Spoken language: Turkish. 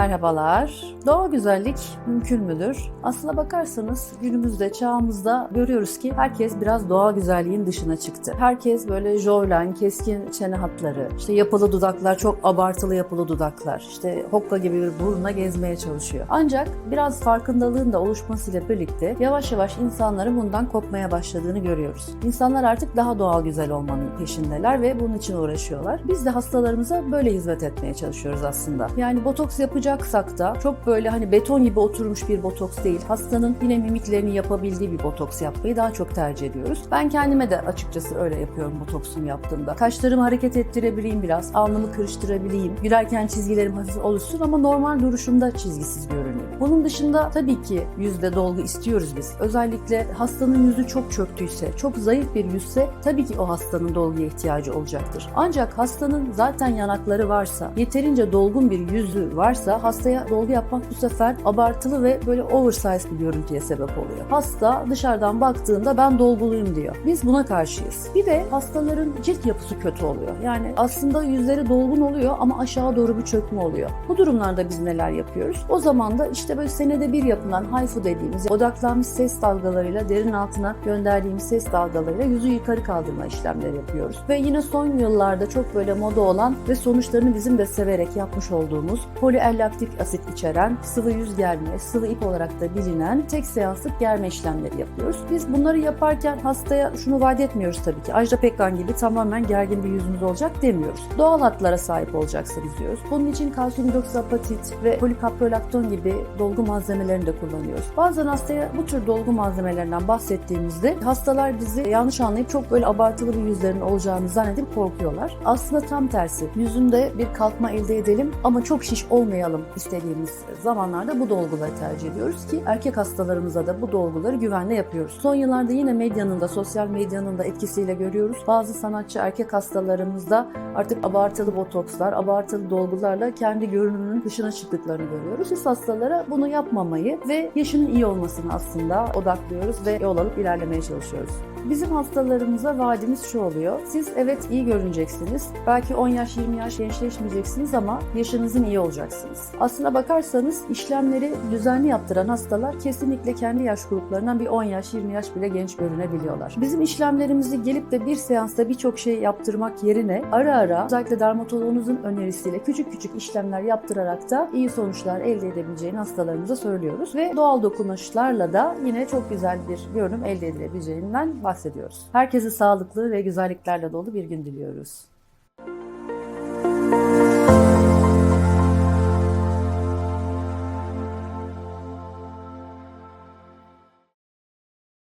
merhabalar. Doğal güzellik mümkün müdür? Aslına bakarsanız günümüzde, çağımızda görüyoruz ki herkes biraz doğal güzelliğin dışına çıktı. Herkes böyle jowlen, keskin çene hatları, işte yapılı dudaklar, çok abartılı yapılı dudaklar, işte hokka gibi bir burunla gezmeye çalışıyor. Ancak biraz farkındalığın da oluşmasıyla birlikte yavaş yavaş insanların bundan kopmaya başladığını görüyoruz. İnsanlar artık daha doğal güzel olmanın peşindeler ve bunun için uğraşıyorlar. Biz de hastalarımıza böyle hizmet etmeye çalışıyoruz aslında. Yani botoks yapacaksak da çok böyle hani beton gibi oturmuş bir botoks değil. Hastanın yine mimiklerini yapabildiği bir botoks yapmayı daha çok tercih ediyoruz. Ben kendime de açıkçası öyle yapıyorum botoksumu yaptığımda. Kaşlarımı hareket ettirebileyim biraz, alnımı kırıştırabileyim. Gülerken çizgilerim hafif oluşsun ama normal duruşumda çizgisiz görünüyor. Bunun dışında tabii ki yüzde dolgu istiyoruz biz. Özellikle hastanın yüzü çok çöktüyse, çok zayıf bir yüzse tabii ki o hastanın dolguya ihtiyacı olacaktır. Ancak hastanın zaten yanakları varsa, yeterince dolgun bir yüzü varsa hastaya dolgu yapmak bu sefer abartılı ve böyle oversize bir görüntüye sebep oluyor. Hasta dışarıdan baktığında ben dolguluyum diyor. Biz buna karşıyız. Bir de hastaların cilt yapısı kötü oluyor. Yani aslında yüzleri dolgun oluyor ama aşağı doğru bir çökme oluyor. Bu durumlarda biz neler yapıyoruz? O zaman da işte böyle senede bir yapılan HIFU dediğimiz odaklanmış ses dalgalarıyla derin altına gönderdiğimiz ses dalgalarıyla yüzü yukarı kaldırma işlemleri yapıyoruz. Ve yine son yıllarda çok böyle moda olan ve sonuçlarını bizim de severek yapmış olduğumuz poliellaktik asit içeren sıvı yüz germe, sıvı ip olarak da bilinen tek seanslık germe işlemleri yapıyoruz. Biz bunları yaparken hastaya şunu vaat etmiyoruz tabii ki. Ajda Pekkan gibi tamamen gergin bir yüzünüz olacak demiyoruz. Doğal hatlara sahip olacaksınız diyoruz. Bunun için kalsiyum hidroksiapatit ve polikaprolakton gibi dolgu malzemelerini de kullanıyoruz. Bazen hastaya bu tür dolgu malzemelerinden bahsettiğimizde hastalar bizi yanlış anlayıp çok böyle abartılı bir yüzlerin olacağını zannedip korkuyorlar. Aslında tam tersi. Yüzünde bir kalkma elde edelim ama çok şiş olmayalım istediğimiz zamanlarda bu dolguları tercih ediyoruz ki erkek hastalarımıza da bu dolguları güvenle yapıyoruz. Son yıllarda yine medyanın da sosyal medyanın da etkisiyle görüyoruz. Bazı sanatçı erkek hastalarımızda artık abartılı botokslar, abartılı dolgularla kendi görünümünün dışına çıktıklarını görüyoruz. Biz hastalara bunu yapmamayı ve yaşının iyi olmasını aslında odaklıyoruz ve yol alıp ilerlemeye çalışıyoruz. Bizim hastalarımıza vaadimiz şu oluyor. Siz evet iyi görüneceksiniz. Belki 10 yaş 20 yaş gençleşmeyeceksiniz ama yaşınızın iyi olacaksınız. Aslına bakarsanız işlemleri düzenli yaptıran hastalar kesinlikle kendi yaş gruplarından bir 10 yaş 20 yaş bile genç görünebiliyorlar. Bizim işlemlerimizi gelip de bir seansta birçok şey yaptırmak yerine ara ara özellikle dermatoloğunuzun önerisiyle küçük küçük işlemler yaptırarak da iyi sonuçlar elde edebileceğini hastalarımıza söylüyoruz. Ve doğal dokunuşlarla da yine çok güzel bir görünüm elde edilebileceğinden bahsediyoruz. Herkese sağlıklı ve güzelliklerle dolu bir gün diliyoruz.